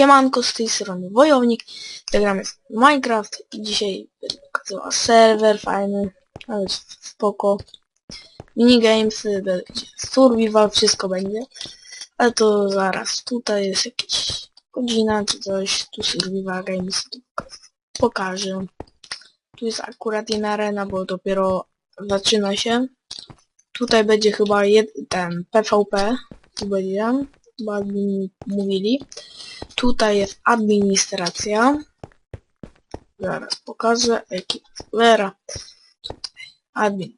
Siemanko, z tej strony Wojownik, zagram jest Minecraft i dzisiaj będę pokazywał serwer fajny, nawet spoko, minigamesy, będzie survival, wszystko będzie, ale to zaraz, tutaj jest jakieś godzina czy coś, tu survival games pokażę, tu jest akurat inna arena, bo dopiero zaczyna się, tutaj będzie chyba jed, ten PvP, tu będzie, admini mówili. Tutaj jest administracja. Zaraz pokażę. Tutaj admin.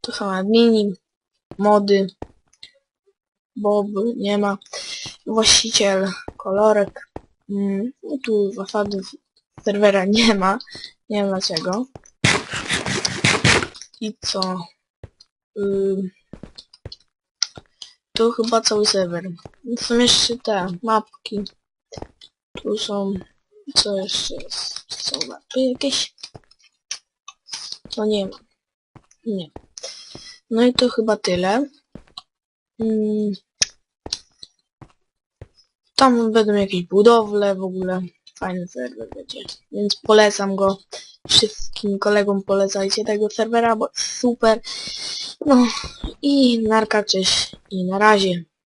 Tu są admini, mody. Bob nie ma. Właściciel, kolorek. Mm, no tu zasadów serwera nie ma. Nie wiem dlaczego. I co? Ym, tu chyba cały serwer. Są jeszcze te mapki. Tu są... Co jeszcze jest? Są mapy jakieś? To nie ma. Nie. No i to chyba tyle. Mm. Tam będą jakieś budowle w ogóle. Fajny serwer będzie. Więc polecam go. Wszystkim kolegom polecajcie tego serwera, bo super. No i narka cześć i na razie.